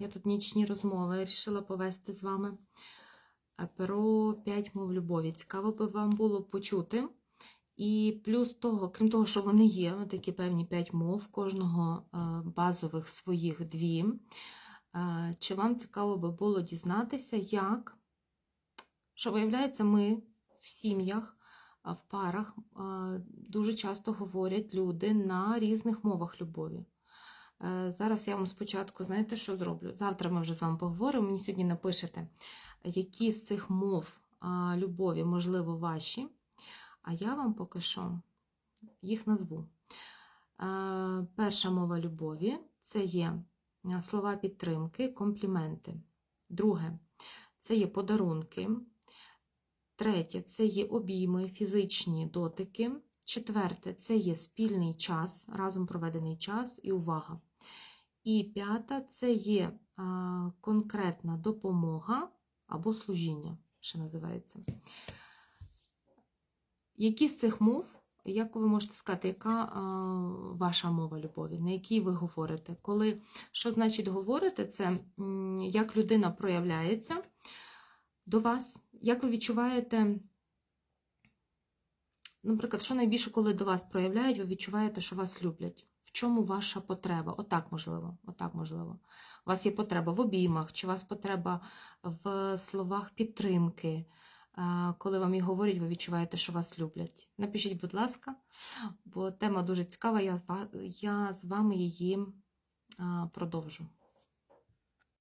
Я тут нічні розмови вирішила повести з вами е, про 5 мов любові. Цікаво би вам було почути. І плюс того, крім того, що вони є, такі певні 5 мов, кожного е, базових своїх дві. Е, Чи вам цікаво би було дізнатися, як, що виявляється, ми в сім'ях, в парах дуже часто говорять люди на різних мовах любові. Е, Зараз я вам спочатку, знаєте, що зроблю? Завтра ми вже з вами поговоримо. Мені сьогодні напишете, які з цих мов любові, можливо, ваші. А я вам поки що їх назву. Е, Перша мова любові це є е, слова підтримки, компліменти. Друге це є подарунки. Третє це є обійми, фізичні дотики. Четверте це є спільний час, разом проведений час і увага. І п'ята це є а, конкретна допомога або служіння, що називається. Які з цих мов, як ви можете сказати, яка а, ваша мова любові, на якій ви говорите? Коли, що значить говорите, це як людина проявляється до вас, як ви відчуваєте, наприклад, що найбільше, коли до вас проявляють, ви відчуваєте, що вас люблять. В чому ваша потреба? Отак можливо. Отак можливо. У вас є потреба в обіймах, чи у вас потреба в словах підтримки. Коли вам їх говорять, ви відчуваєте, що вас люблять. Напишіть, будь ласка, бо тема дуже цікава, я з вами її продовжу.